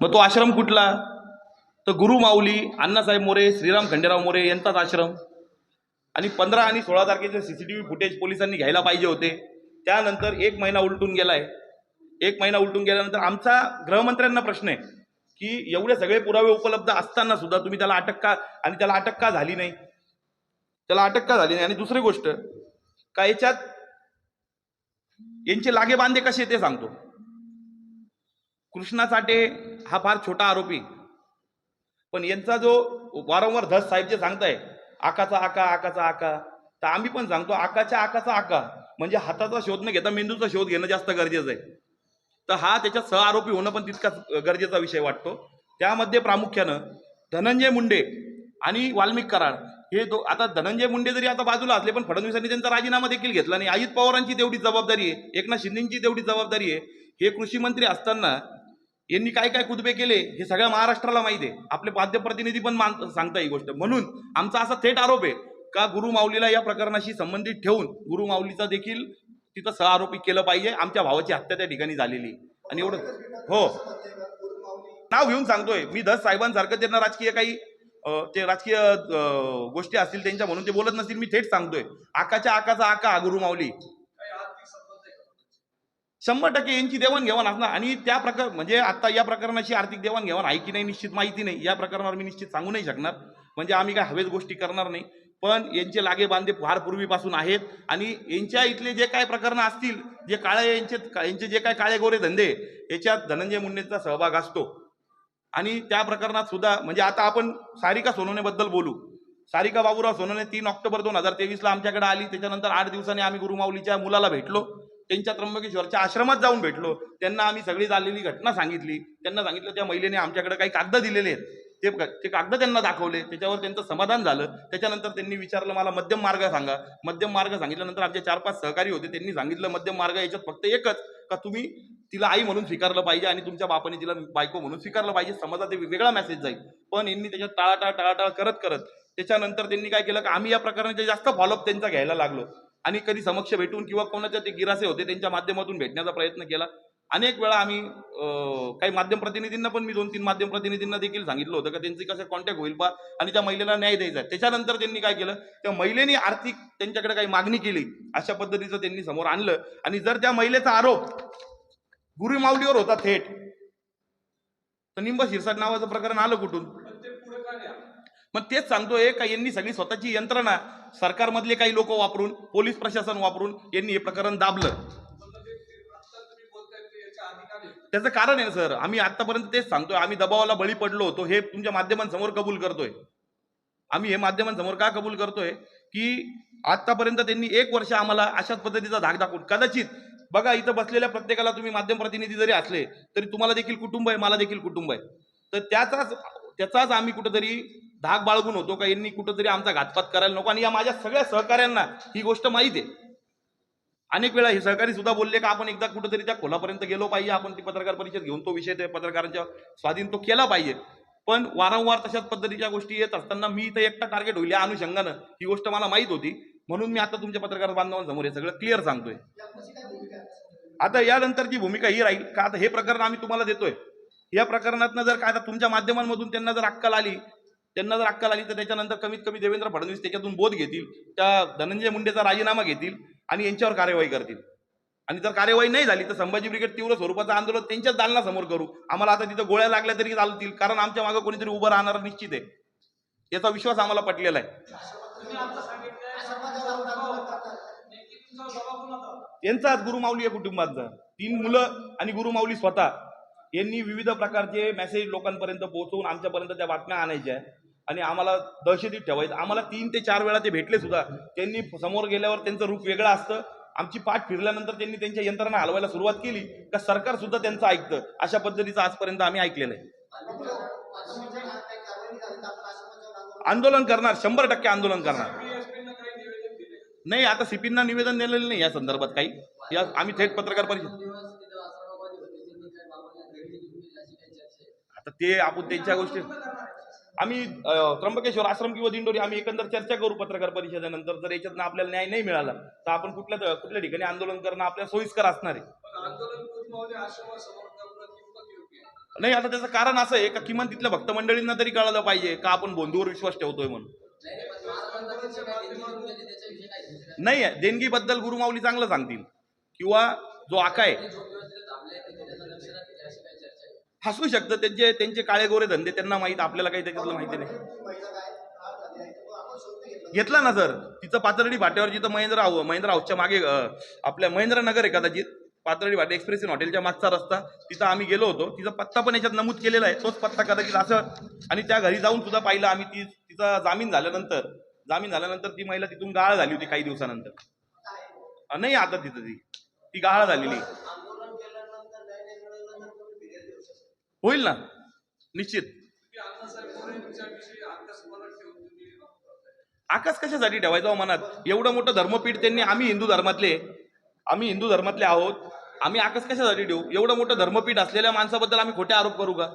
मग तो आश्रम कुठला? तर गुरु माऊली अण्णासाहेब मोरे श्रीराम खंडेराव मोरे यांचाच आश्रम. आणि पंधरा आणि सोळा तारखेचे C C T V footage पोलिसांनी घ्यायला पाहिजे होते. त्यानंतर एक महिना उलटून गेलाय. एक महिना उलटून गेल्यानंतर आमचा गृहमंत्र्यांना प्रश्न आहे की एवढे सगळे पुरावे उपलब्ध असताना सुद्धा तुम्ही त्याला अटक का आणि त्याला अटक का झाली नाही? त्याला अटक का झाली नाही? आणि दुसरी गोष्ट का याच्यात यांचे लागे बांधे कसे ते सांगतो. कृष्णा साठे हा फार छोटा आरोपी. पण यांचा जो वारंवार धस साहेब जे सांगताय आकाचा आका आकाचा आका तर आम्ही पण सांगतो आकाच्या आकाचा आका म्हणजे हाताचा शोध न घेता मेंदूचा शोध घेणं जास्त गरजेचं आहे. तर हा त्याच्यात सह आरोपी होणं पण तितकाच गरजेचा विषय वाटतो. त्यामध्ये प्रामुख्यानं धनंजय मुंडे आणि वाल्मिक कराड हे दो आता धनंजय मुंडे जरी आता बाजूला असले पण फडणवीसांनी त्यांचा राजीनामा देखील घेतला नाही. अजित पवारांची तेवढी जबाबदारी आहे एकनाथ शिंदेची तेवढी जबाबदारी आहे. हे कृषी मंत्री असताना यांनी काय काय कुदबे केले हे सगळ्या महाराष्ट्राला माहिती आहे. आपले माध्यम प्रतिनिधी पण मान सांगता ही गोष्ट. म्हणून आमचा असा थेट आरोप आहे का गुरु माऊलीला या प्रकरणाशी संबंधित ठेवून गुरु माऊलीचा देखील तिथं सहआरोपी केलं पाहिजे. आमच्या भावाची हत्या त्या ठिकाणी झालेली आणि एवढं हो. नाव घेऊन सांगतोय. मी दस साहेबांसारखं त्यांना राजकीय काही ते राजकीय गोष्टी असतील त्यांच्या म्हणून ते बोलत नसतील. मी थेट सांगतोय. आकाच्या आकाचा आका गुरुमाऊली गुरु माऊली. शंभर टक्के यांची देवाणघेवाण असणार. आणि त्या प्रकार म्हणजे आता या प्रकरणाची आर्थिक देवाणघेवाण आहे की नाही निश्चित माहिती नाही. या प्रकरणावर मी निश्चित सांगू नाही शकणार. म्हणजे आम्ही काय हवेच गोष्टी करणार नाही. पण यांचे लागे बांधे फार पूर्वीपासून आहेत. आणि यांच्या इथले जे काय प्रकरणं असतील जे काळे यांचे यांचे जे काय काळे गोरे धंदे याच्यात धनंजय मुंडेंचा सहभाग असतो. आणि त्या प्रकरणात सुद्धा म्हणजे आता आपण सारिका सोनवणेबद्दल बोलू. सारिका बाबूराव सोनवणे तीन ऑक्टोबर दोन हजार तेवीसला आमच्याकडे आली. त्याच्यानंतर आठ दिवसांनी आम्ही गुरुमाऊलीच्या मुलाला भेटलो. त्यांच्या त्र्यंबकेश्वरच्या आश्रमात जाऊन भेटलो. त्यांना आम्ही सगळी झालेली घटना सांगितली. त्यांना सांगितलं त्या महिलेने आमच्याकडे काही कागद दिलेले आहेत. ते ते कागद त्यांना दाखवले. त्याच्यावर त्यांचं समाधान झालं. त्याच्यानंतर त्यांनी विचारलं मला मध्यम मार्ग सांगा. मध्यम मार्ग सांगितल्यानंतर आमचे चार पाच सहकारी होते. त्यांनी सांगितलं मध्यम मार्ग याच्यात फक्त एकच का तुम्ही तिला आई म्हणून स्वीकारलं पाहिजे आणि तुमच्या बापाने तिला बायको म्हणून स्वीकारलं पाहिजे? समाजात एक वेगळा मेसेज जाईल. पण यांनी त्याच्यात टाळाटाळ टाळाटाळ करत करत त्याच्यानंतर त्यांनी काय केलं का आम्ही या प्रकरणाचे जास्त फॉलोअप त्यांचा घ्यायला लागलो. आणि कधी समक्ष भेटून किंवा कोणाच्या ते गिरासे होते त्यांच्या माध्यमातून भेटण्याचा प्रयत्न केला. अनेक वेळा आम्ही काही माध्यम प्रतिनिधींना पण मी दोन तीन माध्यम प्रतिनिधींना देखील सांगितलं होतं का त्यांची कसं कॉन्टॅक्ट होईल बा आणि त्या महिलेला न्याय द्यायचा आहे. त्याच्यानंतर त्यांनी काय केलं त्या महिलेने आर्थिक त्यांच्याकडे काही मागणी केली अशा पद्धतीचं त्यांनी समोर आणलं. आणि जर त्या महिलेचा आरोप गुरु माऊलीवर होता थेट तर निंब शिरसाट नावाचं प्रकरण आलं कुठून? मग तेच सांगतोय का यांनी सगळी स्वतःची यंत्रणा सरकारमधले काही लोक वापरून पोलीस प्रशासन वापरून यांनी हे प्रकरण दाबलं. त्याचं कारण आहे ना सर आम्ही आतापर्यंत तेच सांगतोय. आम्ही दबावाला बळी पडलो होतो. हे तुमच्या माध्यमांसमोर कबूल करतोय. आम्ही हे माध्यमांसमोर का कबूल करतोय? की आतापर्यंत त्यांनी एक वर्ष आम्हाला अशाच पद्धतीचा धाक दाखवून कदाचित बघा इथं बसलेल्या प्रत्येकाला तुम्ही माध्यम प्रतिनिधी जरी असले तरी तुम्हाला देखील कुटुंब आहे मला देखील कुटुंब आहे. तर त्याचाच त्याचाच आम्ही कुठंतरी धाक बाळगून होतो का? यांनी कुठंतरी आमचा घातपात करायला नको. आणि या माझ्या सगळ्या सहकाऱ्यांना ही गोष्ट माहीत आहे. अनेक वेळा हे सहकारी सुद्धा बोलले का आपण एकदा कुठंतरी त्या खोलापर्यंत गेलो पाहिजे आपण ती पत्रकार परिषद घेऊन तो विषय त्या पत्रकारांच्या स्वाधीन तो केला पाहिजे. पण वारंवार तशाच पद्धतीच्या गोष्टी येत असताना मी इथं एकटा टार्गेट होईल या अनुषंगानं ही गोष्ट मला माहीत होती. म्हणून मी आता तुमच्या पत्रकार बांधवांसमोर हे सगळं क्लिअर सांगतोय. आता यानंतरची भूमिका ही राहील. का आता हे प्रकरण आम्ही तुम्हाला देतोय. या प्रकरणातनं जर काय आता तुमच्या माध्यमांमधून त्यांना जर अक्कल आली त्यांना जर अक्कल आली तर त्याच्यानंतर कमीत कमी देवेंद्र फडणवीस त्याच्यातून बोध घेतील त्या धनंजय मुंडेचा राजीनामा घेतील आणि यांच्यावर कार्यवाही करतील. आणि जर कार्यवाही नाही झाली तर संभाजी ब्रिगेड तीव्र स्वरूपाचं आंदोलन त्यांच्याच दालनासमोर करू. आम्हाला आता तिथं गोळ्या लागल्या तरी चालतील कारण आमच्या मागे कोणीतरी उभं राहणार निश्चित आहे. याचा विश्वास आम्हाला पटलेला आहे. यांचाच गुरुमाऊली आहे कुटुंबाचा. तीन मुलं आणि गुरुमाऊली स्वतः. यांनी विविध प्रकारचे मेसेज लोकांपर्यंत पोहोचवून आमच्यापर्यंत त्या बातम्या आणायच्या आणि आम्हाला दहशतीत ठेवायचं. आम्हाला तीन ते चार वेळा ते भेटले सुद्धा. त्यांनी समोर गेल्यावर त्यांचं रूप वेगळं असतं. आमची पाठ फिरल्यानंतर त्यांनी त्यांच्या यंत्रणा हलवायला सुरुवात केली का सरकार सुद्धा त्यांचं ऐकतं. अशा पद्धतीचं आजपर्यंत आम्ही ऐकलेलं आहे. आंदोलन करणार शंभर टक्के आंदोलन करणार. नाही आता सिपींना निवेदन दिलेलं नाही या संदर्भात काही. या आम्ही थेट पत्रकार परिषद. आता ते आपण त्यांच्या गोष्टी आम्ही त्र्यंबकेश्वर आश्रम किंवा दिंडोरी आम्ही एकंदर चर्चा करू पत्रकार परिषदेनंतर जर याच्यातनं आपल्याला न्याय नाही मिळाला तर आपण कुठल्या कुठल्या ठिकाणी आंदोलन करणं आपल्याला सोयीस्कर असणार आहे नाही आता त्याचं कारण असं आहे का किमान तिथल्या भक्त मंडळींना तरी कळालं पाहिजे का आपण बोंधूवर विश्वास ठेवतोय म्हणून नाही देणगीबद्दल गुरुमाऊली चांगलं सांगतील किंवा जो आका आहे हसू शकतं. त्यांचे त्यांचे काळे गोरे धंदे त्यांना माहीत आपल्याला काही त्याच्यातलं माहिती नाही. घेतला ना सर. तिचं पातर्डी भाट्यावर जिथं महेंद्र हाऊ महेंद्र आऊच्या मागे आपल्या महेंद्र नगर आहे कदाचित. पातर्डी भाटे एक्सप्रेस इन हॉटेलच्या मागचा रस्ता. तिथं आम्ही गेलो होतो. तिचा पत्ता पण याच्यात नमूद केलेला आहे. तोच पत्ता कदाचित असं. आणि त्या घरी जाऊन सुद्धा पाहिलं आम्ही ती तिचा जामीन झाल्यानंतर. जामीन झाल्यानंतर ती महिला तिथून गाळ झाली होती काही दिवसानंतर. नाही आता तिथं ती. ती गाळ झालेली. होईल ना? निश्चित. आकाश कशासाठी ठेवायचा हो मनात? एवढं मोठं धर्मपीठ त्यांनी आम्ही हिंदू धर्मातले. आम्ही हिंदू धर्मातले आहोत. आम्ही आकाश कशासाठी ठेवू? एवढं मोठं धर्मपीठ असलेल्या माणसाबद्दल आम्ही खोटे आरोप करू का?